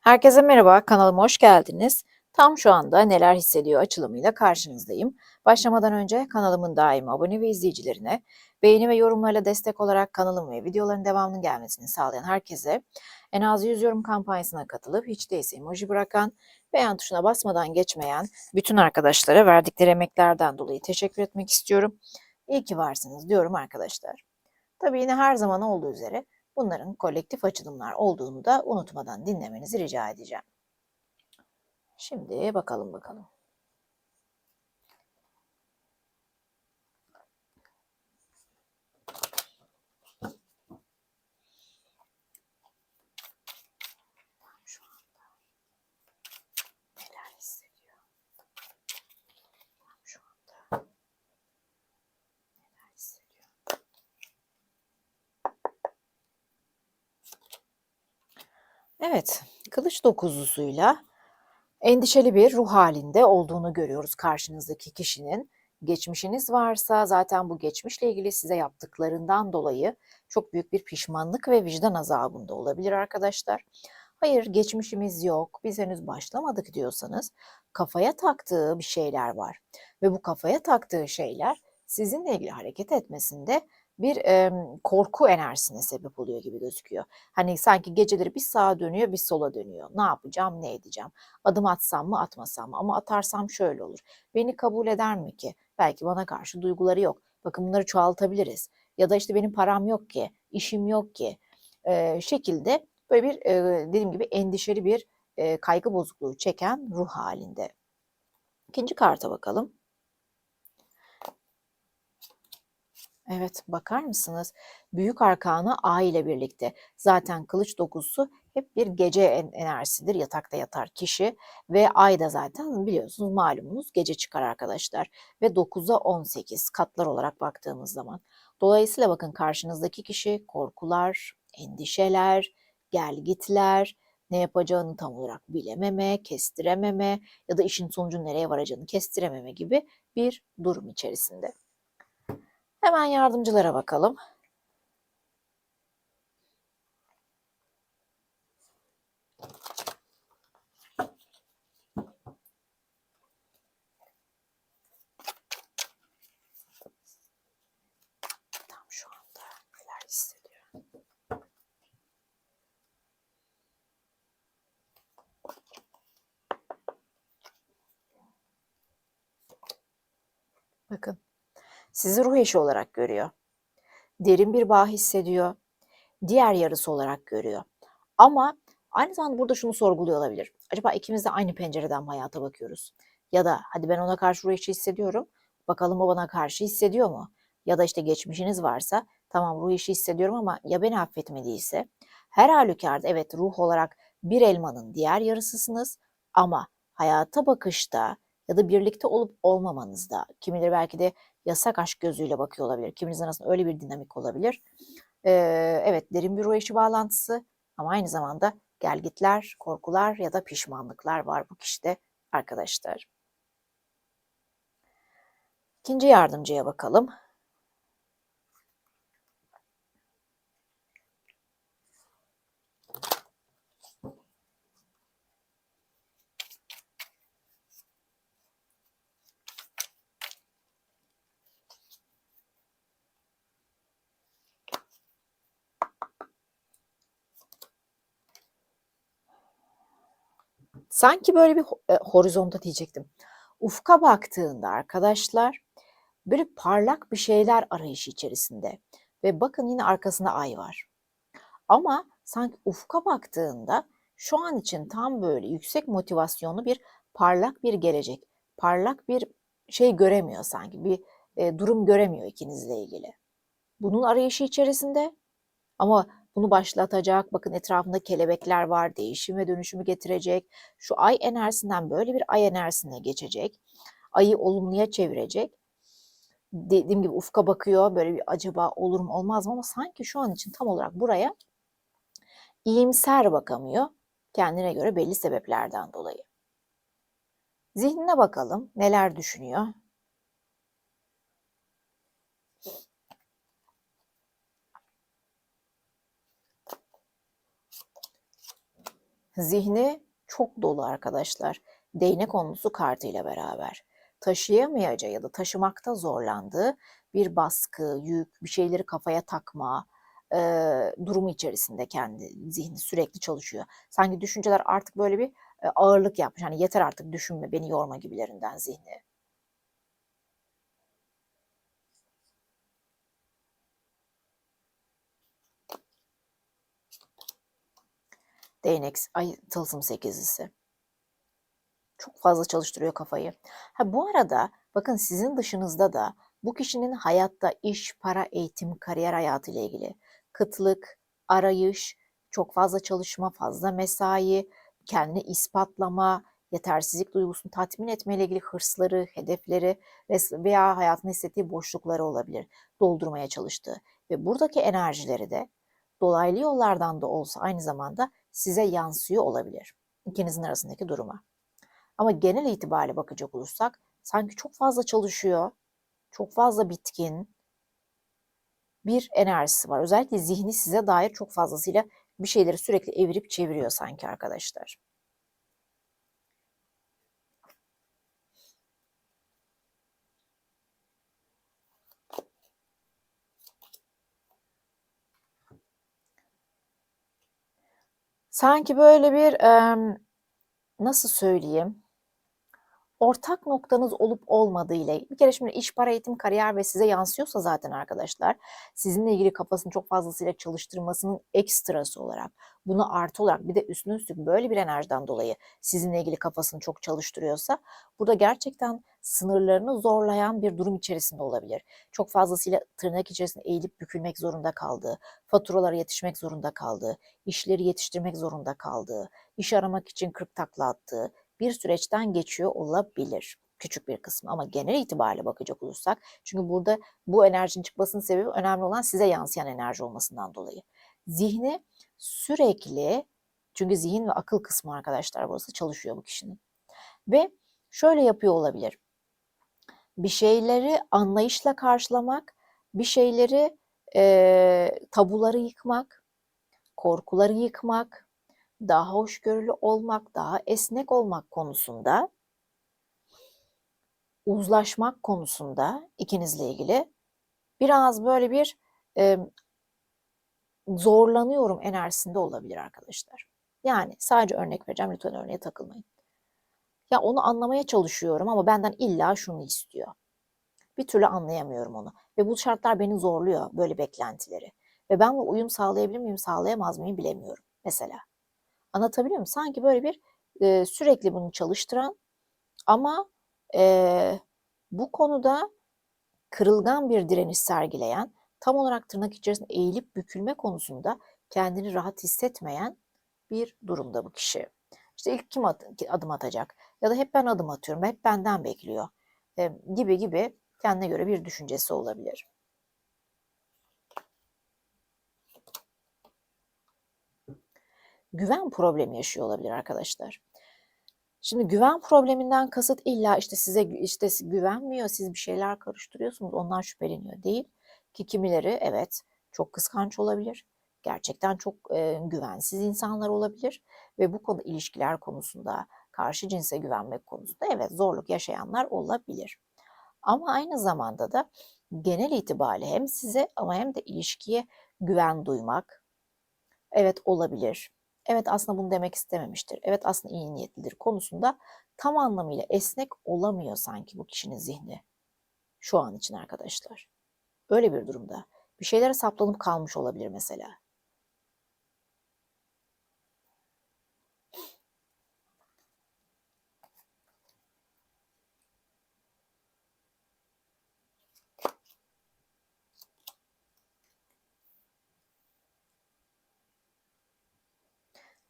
Herkese merhaba, kanalıma hoş geldiniz. Tam şu anda neler hissediyor açılımıyla karşınızdayım. Başlamadan önce kanalımın daimi abone ve izleyicilerine, beğeni ve yorumlarla destek olarak kanalım ve videoların devamının gelmesini sağlayan herkese, en az 100 yorum kampanyasına katılıp hiç değilse emoji bırakan, beğen tuşuna basmadan geçmeyen bütün arkadaşlara verdikleri emeklerden dolayı teşekkür etmek istiyorum. İyi ki varsınız diyorum arkadaşlar. Tabii yine her zaman olduğu üzere bunların kolektif açılımlar olduğunu da unutmadan dinlemenizi rica edeceğim. Şimdi bakalım bakalım. Şu anda neler hissediyor? Şu anda neler hissediyor? Evet, kılıç dokuzlusuyla endişeli bir ruh halinde olduğunu görüyoruz karşınızdaki kişinin. Geçmişiniz varsa zaten bu geçmişle ilgili size yaptıklarından dolayı çok büyük bir pişmanlık ve vicdan azabında olabilir arkadaşlar. Hayır geçmişimiz yok, biz henüz başlamadık diyorsanız kafaya taktığı bir şeyler var. Ve bu kafaya taktığı şeyler sizinle ilgili hareket etmesinde bir e, korku enerjisine sebep oluyor gibi gözüküyor. Hani sanki geceleri bir sağa dönüyor bir sola dönüyor. Ne yapacağım ne edeceğim? Adım atsam mı atmasam mı? Ama atarsam şöyle olur. Beni kabul eder mi ki? Belki bana karşı duyguları yok. Bakın bunları çoğaltabiliriz. Ya da işte benim param yok ki, işim yok ki. E, şekilde böyle bir e, dediğim gibi endişeli bir e, kaygı bozukluğu çeken ruh halinde. İkinci karta bakalım. Evet, bakar mısınız? Büyük arkanı Ay ile birlikte. Zaten kılıç dokuzusu hep bir gece enerjisidir. Yatakta yatar kişi ve Ay da zaten biliyorsunuz malumunuz gece çıkar arkadaşlar. Ve 9'a 18 katlar olarak baktığımız zaman. Dolayısıyla bakın karşınızdaki kişi korkular, endişeler, gelgitler, ne yapacağını tam olarak bilememe, kestirememe ya da işin sonucun nereye varacağını kestirememe gibi bir durum içerisinde. Hemen yardımcılara bakalım. Tam şu anda neler hissediyor? Bakın sizi ruh eşi olarak görüyor. Derin bir bağ hissediyor. Diğer yarısı olarak görüyor. Ama aynı zamanda burada şunu sorguluyor olabilir. Acaba ikimiz de aynı pencereden mi hayata bakıyoruz? Ya da hadi ben ona karşı ruh eşi hissediyorum. Bakalım o bana karşı hissediyor mu? Ya da işte geçmişiniz varsa tamam ruh eşi hissediyorum ama ya beni affetmediyse? Her halükarda evet ruh olarak bir elmanın diğer yarısısınız ama hayata bakışta ya da birlikte olup olmamanızda, kimileri belki de yasak aşk gözüyle bakıyor olabilir. Kiminizin arasında öyle bir dinamik olabilir. Ee, evet derin bir ruh eşi bağlantısı ama aynı zamanda gelgitler, korkular ya da pişmanlıklar var bu kişide arkadaşlar. İkinci yardımcıya bakalım. Sanki böyle bir e, diyecektim. Ufka baktığında arkadaşlar böyle parlak bir şeyler arayışı içerisinde ve bakın yine arkasında ay var. Ama sanki ufka baktığında şu an için tam böyle yüksek motivasyonlu bir parlak bir gelecek, parlak bir şey göremiyor sanki, bir e, durum göremiyor ikinizle ilgili. Bunun arayışı içerisinde ama bunu başlatacak, bakın etrafında kelebekler var, değişim ve dönüşümü getirecek. Şu ay enerjisinden böyle bir ay enerjisine geçecek. Ayı olumluya çevirecek. Dediğim gibi ufka bakıyor, böyle bir acaba olur mu olmaz mı ama sanki şu an için tam olarak buraya iyimser bakamıyor. Kendine göre belli sebeplerden dolayı. Zihnine bakalım neler düşünüyor. Zihni çok dolu arkadaşlar. Değnek onlusu kartıyla beraber. Taşıyamayacağı ya da taşımakta zorlandığı bir baskı, yük, bir şeyleri kafaya takma e, durumu içerisinde kendi zihni sürekli çalışıyor. Sanki düşünceler artık böyle bir ağırlık yapmış. Hani yeter artık düşünme, beni yorma gibilerinden zihni. Değnek, ay tılsım sekizlisi. Çok fazla çalıştırıyor kafayı. Ha bu arada bakın sizin dışınızda da bu kişinin hayatta iş, para, eğitim, kariyer hayatı ile ilgili kıtlık, arayış, çok fazla çalışma, fazla mesai, kendini ispatlama, yetersizlik duygusunu tatmin etme ile ilgili hırsları, hedefleri veya hayatında hissettiği boşlukları olabilir. Doldurmaya çalıştığı ve buradaki enerjileri de dolaylı yollardan da olsa aynı zamanda size yansıyor olabilir. İkinizin arasındaki duruma. Ama genel itibariyle bakacak olursak sanki çok fazla çalışıyor, çok fazla bitkin bir enerjisi var. Özellikle zihni size dair çok fazlasıyla bir şeyleri sürekli evirip çeviriyor sanki arkadaşlar. Sanki böyle bir nasıl söyleyeyim? Ortak noktanız olup olmadığı ile bir kere şimdi iş, para, eğitim, kariyer ve size yansıyorsa zaten arkadaşlar sizinle ilgili kafasını çok fazlasıyla çalıştırmasının ekstrası olarak bunu artı olarak bir de üstüne üstlük böyle bir enerjiden dolayı sizinle ilgili kafasını çok çalıştırıyorsa burada gerçekten sınırlarını zorlayan bir durum içerisinde olabilir. Çok fazlasıyla tırnak içerisinde eğilip bükülmek zorunda kaldığı, faturalara yetişmek zorunda kaldığı, işleri yetiştirmek zorunda kaldığı, iş aramak için kırk takla attığı, bir süreçten geçiyor olabilir. Küçük bir kısmı ama genel itibariyle bakacak olursak çünkü burada bu enerjinin çıkmasının sebebi önemli olan size yansıyan enerji olmasından dolayı. Zihni sürekli çünkü zihin ve akıl kısmı arkadaşlar burası çalışıyor bu kişinin. Ve şöyle yapıyor olabilir. Bir şeyleri anlayışla karşılamak, bir şeyleri e, tabuları yıkmak, korkuları yıkmak, daha hoşgörülü olmak, daha esnek olmak konusunda uzlaşmak konusunda ikinizle ilgili biraz böyle bir e, zorlanıyorum enerjisinde olabilir arkadaşlar. Yani sadece örnek vereceğim lütfen örneğe takılmayın. Ya onu anlamaya çalışıyorum ama benden illa şunu istiyor. Bir türlü anlayamıyorum onu. Ve bu şartlar beni zorluyor böyle beklentileri. Ve ben bu uyum sağlayabilir miyim, sağlayamaz mıyım bilemiyorum mesela. Anlatabiliyor muyum? Sanki böyle bir e, sürekli bunu çalıştıran ama e, bu konuda kırılgan bir direniş sergileyen, tam olarak tırnak içerisinde eğilip bükülme konusunda kendini rahat hissetmeyen bir durumda bu kişi. İşte ilk kim adım atacak ya da hep ben adım atıyorum, hep benden bekliyor e, gibi gibi kendine göre bir düşüncesi olabilir. Güven problemi yaşıyor olabilir arkadaşlar. Şimdi güven probleminden kasıt illa işte size işte güvenmiyor, siz bir şeyler karıştırıyorsunuz, ondan şüpheleniyor değil. Ki kimileri evet çok kıskanç olabilir. Gerçekten çok e, güvensiz insanlar olabilir ve bu konu ilişkiler konusunda, karşı cinse güvenmek konusunda evet zorluk yaşayanlar olabilir. Ama aynı zamanda da genel itibariyle hem size ama hem de ilişkiye güven duymak evet olabilir evet aslında bunu demek istememiştir, evet aslında iyi niyetlidir konusunda tam anlamıyla esnek olamıyor sanki bu kişinin zihni. Şu an için arkadaşlar. Öyle bir durumda. Bir şeylere saplanıp kalmış olabilir mesela.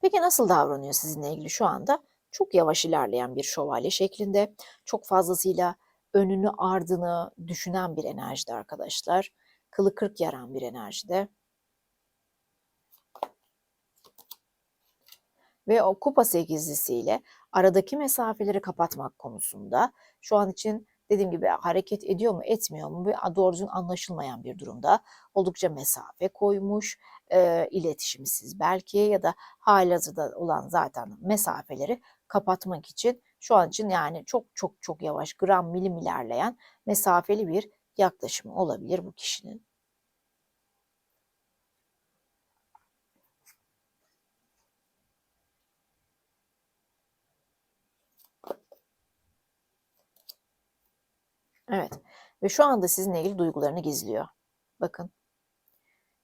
Peki nasıl davranıyor sizinle ilgili şu anda? Çok yavaş ilerleyen bir şövalye şeklinde, çok fazlasıyla önünü ardını düşünen bir enerjide arkadaşlar. Kılı kırk yaran bir enerjide. Ve o kupa sekizlisiyle aradaki mesafeleri kapatmak konusunda şu an için dediğim gibi hareket ediyor mu etmiyor mu doğru düzgün anlaşılmayan bir durumda. Oldukça mesafe koymuş, e, iletişimsiz belki ya da halihazırda olan zaten mesafeleri kapatmak için şu an için yani çok çok çok yavaş gram milim ilerleyen mesafeli bir yaklaşım olabilir bu kişinin. Evet ve şu anda sizinle ilgili duygularını gizliyor. Bakın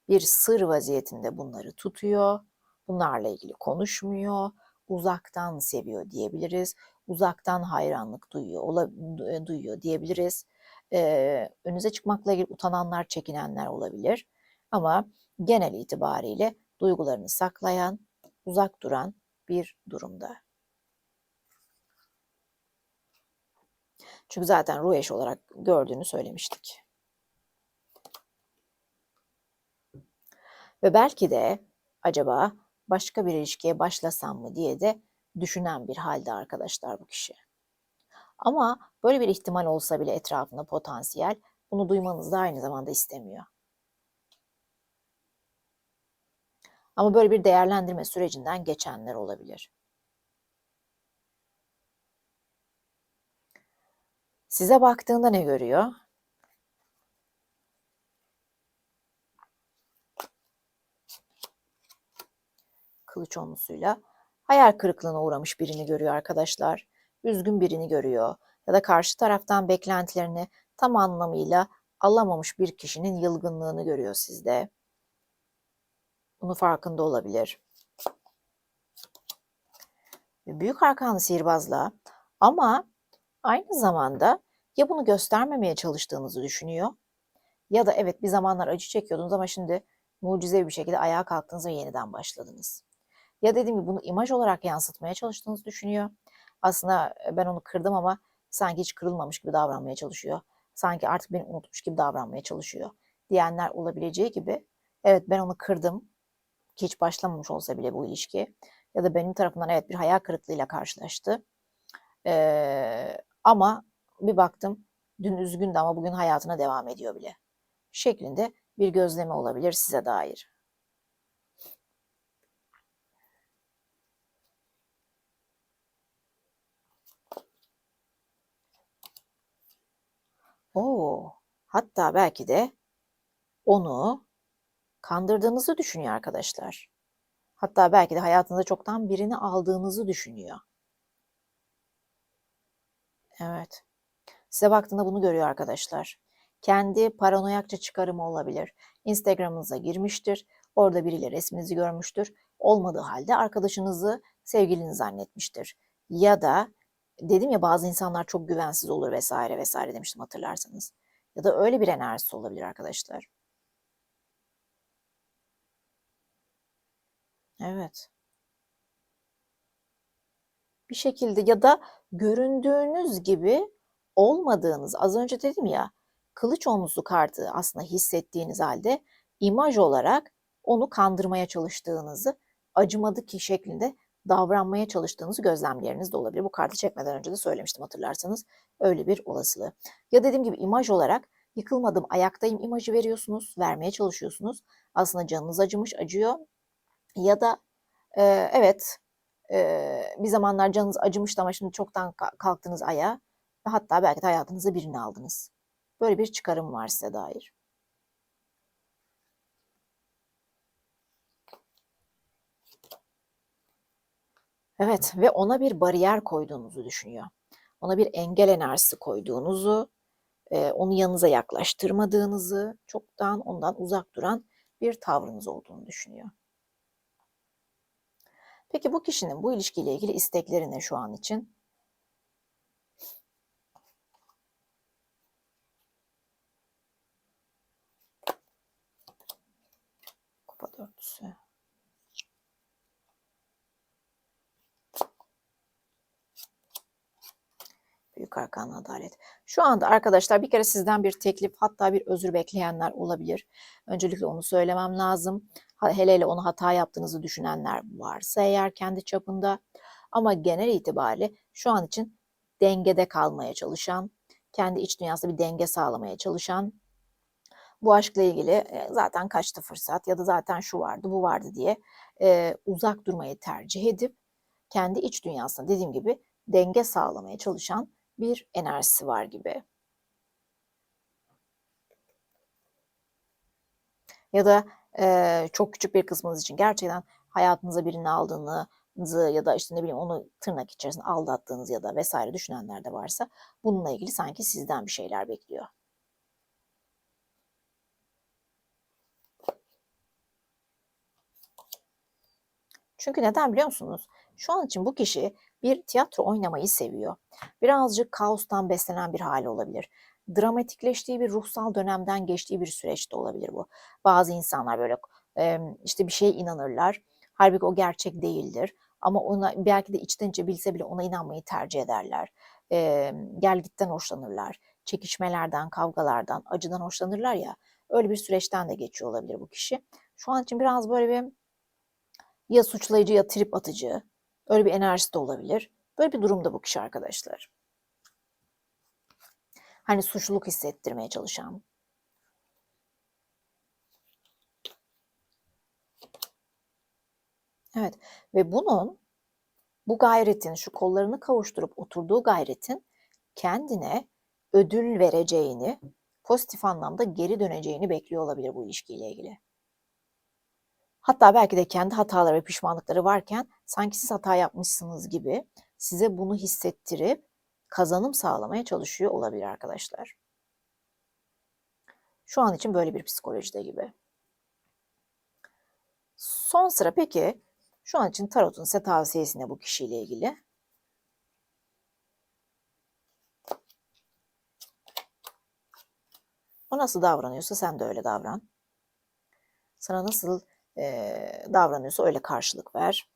bir sır vaziyetinde bunları tutuyor. Bunlarla ilgili konuşmuyor. Uzaktan seviyor diyebiliriz. Uzaktan hayranlık duyuyor, ola, duyuyor diyebiliriz. Ee, önünüze çıkmakla ilgili utananlar, çekinenler olabilir. Ama genel itibariyle duygularını saklayan, uzak duran bir durumda. Çünkü zaten ruh olarak gördüğünü söylemiştik. Ve belki de acaba başka bir ilişkiye başlasam mı diye de düşünen bir halde arkadaşlar bu kişi. Ama böyle bir ihtimal olsa bile etrafında potansiyel bunu duymanızı da aynı zamanda istemiyor. Ama böyle bir değerlendirme sürecinden geçenler olabilir. Size baktığında ne görüyor? Kılıç onlusuyla hayal kırıklığına uğramış birini görüyor arkadaşlar. Üzgün birini görüyor ya da karşı taraftan beklentilerini tam anlamıyla alamamış bir kişinin yılgınlığını görüyor sizde. Bunu farkında olabilir. Büyük arkanlı sihirbazla ama aynı zamanda ya bunu göstermemeye çalıştığınızı düşünüyor ya da evet bir zamanlar acı çekiyordunuz ama şimdi mucizevi bir şekilde ayağa kalktınız ve yeniden başladınız. Ya dediğim gibi bunu imaj olarak yansıtmaya çalıştığınızı düşünüyor. Aslında e, ben onu kırdım ama sanki hiç kırılmamış gibi davranmaya çalışıyor. Sanki artık beni unutmuş gibi davranmaya çalışıyor diyenler olabileceği gibi evet ben onu kırdım ki hiç başlamamış olsa bile bu ilişki ya da benim tarafından evet bir hayal kırıklığıyla karşılaştı. Ee, ama bir baktım dün üzgündü ama bugün hayatına devam ediyor bile. Şeklinde bir gözleme olabilir size dair. Oo, hatta belki de onu kandırdığınızı düşünüyor arkadaşlar. Hatta belki de hayatınızda çoktan birini aldığınızı düşünüyor. Evet. Size baktığında bunu görüyor arkadaşlar. Kendi paranoyakça çıkarımı olabilir. Instagram'ınıza girmiştir. Orada biriyle resminizi görmüştür. Olmadığı halde arkadaşınızı sevgilini zannetmiştir. Ya da dedim ya bazı insanlar çok güvensiz olur vesaire vesaire demiştim hatırlarsanız. Ya da öyle bir enerjisi olabilir arkadaşlar. Evet. Bir şekilde ya da göründüğünüz gibi olmadığınız, az önce dedim ya, kılıç omuzlu kartı aslında hissettiğiniz halde imaj olarak onu kandırmaya çalıştığınızı, acımadı ki şeklinde davranmaya çalıştığınız gözlemleriniz de olabilir. Bu kartı çekmeden önce de söylemiştim hatırlarsanız. Öyle bir olasılığı. Ya dediğim gibi imaj olarak yıkılmadım, ayaktayım imajı veriyorsunuz, vermeye çalışıyorsunuz. Aslında canınız acımış, acıyor. Ya da e, evet e, bir zamanlar canınız acımıştı ama şimdi çoktan kalktınız ayağa ve hatta belki de hayatınıza birini aldınız. Böyle bir çıkarım var size dair. Evet ve ona bir bariyer koyduğunuzu düşünüyor. Ona bir engel enerjisi koyduğunuzu, onu yanınıza yaklaştırmadığınızı, çoktan ondan uzak duran bir tavrınız olduğunu düşünüyor. Peki bu kişinin bu ilişkiyle ilgili istekleri ne şu an için? Kupa dörtlüsü. Arkan Adalet. Şu anda arkadaşlar bir kere sizden bir teklif hatta bir özür bekleyenler olabilir. Öncelikle onu söylemem lazım. Hele hele onu hata yaptığınızı düşünenler varsa eğer kendi çapında. Ama genel itibariyle şu an için dengede kalmaya çalışan, kendi iç dünyasında bir denge sağlamaya çalışan, bu aşkla ilgili e, zaten kaçtı fırsat ya da zaten şu vardı bu vardı diye e, uzak durmayı tercih edip kendi iç dünyasında dediğim gibi denge sağlamaya çalışan bir enerjisi var gibi. Ya da e, çok küçük bir kısmınız için gerçekten hayatınıza birini aldığınızı ya da işte ne bileyim onu tırnak içerisinde aldattığınız ya da vesaire düşünenler de varsa bununla ilgili sanki sizden bir şeyler bekliyor. Çünkü neden biliyor musunuz? Şu an için bu kişi bir tiyatro oynamayı seviyor. Birazcık kaostan beslenen bir hali olabilir. Dramatikleştiği bir ruhsal dönemden geçtiği bir süreçte olabilir bu. Bazı insanlar böyle işte bir şeye inanırlar. Halbuki o gerçek değildir. Ama ona belki de içten içe bilse bile ona inanmayı tercih ederler. Gel gitten hoşlanırlar. Çekişmelerden, kavgalardan, acıdan hoşlanırlar ya. Öyle bir süreçten de geçiyor olabilir bu kişi. Şu an için biraz böyle bir ya suçlayıcı ya trip atıcı. Öyle bir enerjisi de olabilir. Böyle bir durumda bu kişi arkadaşlar. Hani suçluluk hissettirmeye çalışan. Evet ve bunun bu gayretin, şu kollarını kavuşturup oturduğu gayretin kendine ödül vereceğini, pozitif anlamda geri döneceğini bekliyor olabilir bu ilişkiyle ilgili. Hatta belki de kendi hataları ve pişmanlıkları varken sanki siz hata yapmışsınız gibi size bunu hissettirip kazanım sağlamaya çalışıyor olabilir arkadaşlar. Şu an için böyle bir psikolojide gibi. Son sıra peki şu an için tarotun size tavsiyesi ne bu kişiyle ilgili? O nasıl davranıyorsa sen de öyle davran. Sana nasıl e, davranıyorsa öyle karşılık ver.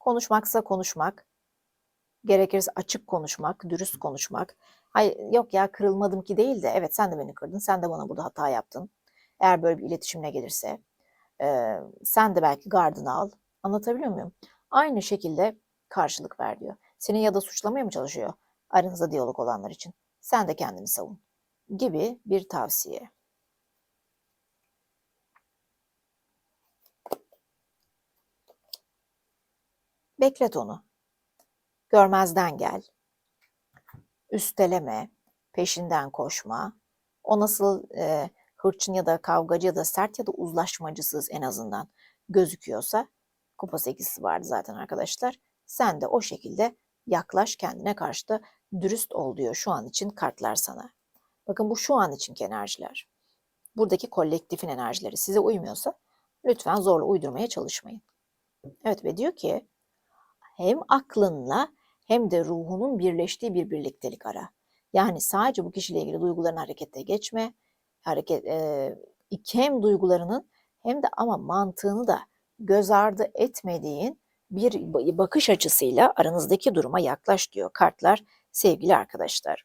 Konuşmaksa konuşmak, gerekirse açık konuşmak, dürüst konuşmak. Hayır yok ya kırılmadım ki değil de evet sen de beni kırdın, sen de bana burada hata yaptın. Eğer böyle bir iletişimle gelirse e, sen de belki gardını al. Anlatabiliyor muyum? Aynı şekilde karşılık ver diyor. Seni ya da suçlamaya mı çalışıyor? Aranızda diyalog olanlar için. Sen de kendini savun gibi bir tavsiye. Beklet onu. Görmezden gel. Üsteleme, peşinden koşma. O nasıl e, hırçın ya da kavgacı ya da sert ya da uzlaşmacısız en azından gözüküyorsa kupa 8'si vardı zaten arkadaşlar. Sen de o şekilde yaklaş kendine karşı da dürüst ol diyor şu an için kartlar sana. Bakın bu şu an içinki enerjiler. Buradaki kolektifin enerjileri size uymuyorsa lütfen zorla uydurmaya çalışmayın. Evet ve diyor ki hem aklınla hem de ruhunun birleştiği bir birliktelik ara. Yani sadece bu kişiyle ilgili duyguların harekete geçme, hareket e, hem duygularının hem de ama mantığını da göz ardı etmediğin bir bakış açısıyla aranızdaki duruma yaklaş diyor kartlar sevgili arkadaşlar.